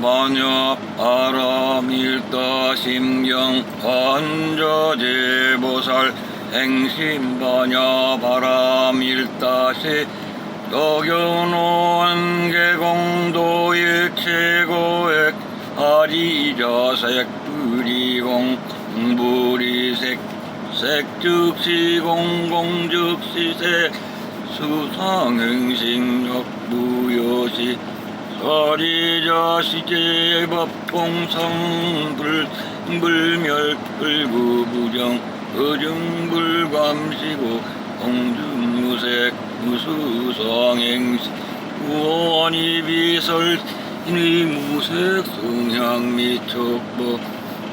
반여 바람일다 심경 한저제보살 행심반여 바람일다시 도교노원 계공도 일체고액 아리자색 불이공 불이색 색즉시 공공즉시색 수상행식력 무효시 서리자시제 법공성불 불멸 불구부정 의증불감시고 공중무색 무수성행시 우원이 비설 인의무색 성향 미촉법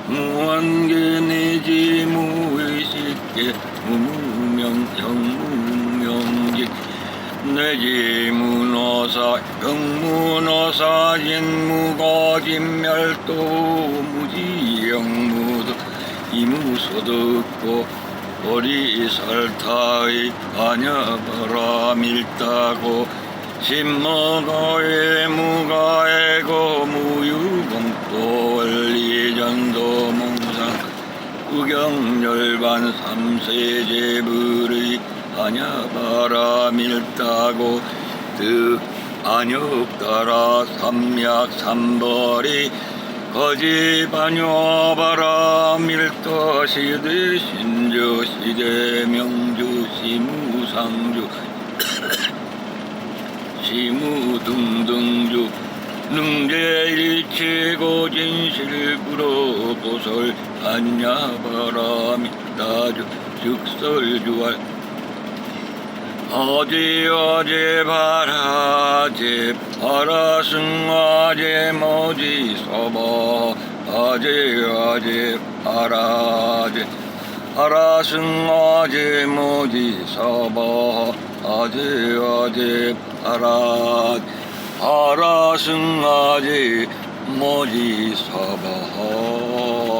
무한계 내지 무의식계 무무명 영무명직 내지 문어사 영문어사 인무거진멸도 무지 영무도 이무소득고 보리설타의 반야바람일다고 신머가의 무가의고 무유공도 원리전도 몽상 우경열반 삼세제불의 반야바람 일다고 득 안역따라. 삼약 삼벌이 거지 반야바람일다 시대 신조 시대 명주 시 무상주 시무 등등주 능제일체고 진실구로 보설. 안야바람이 따주 즉설주할 어제 어제 바라제 바라승 어제 모지 서버. 어제 어제 바라제 바라승 어제 모지 서버. 어제 어제 바라 바라승 어제 모지 서버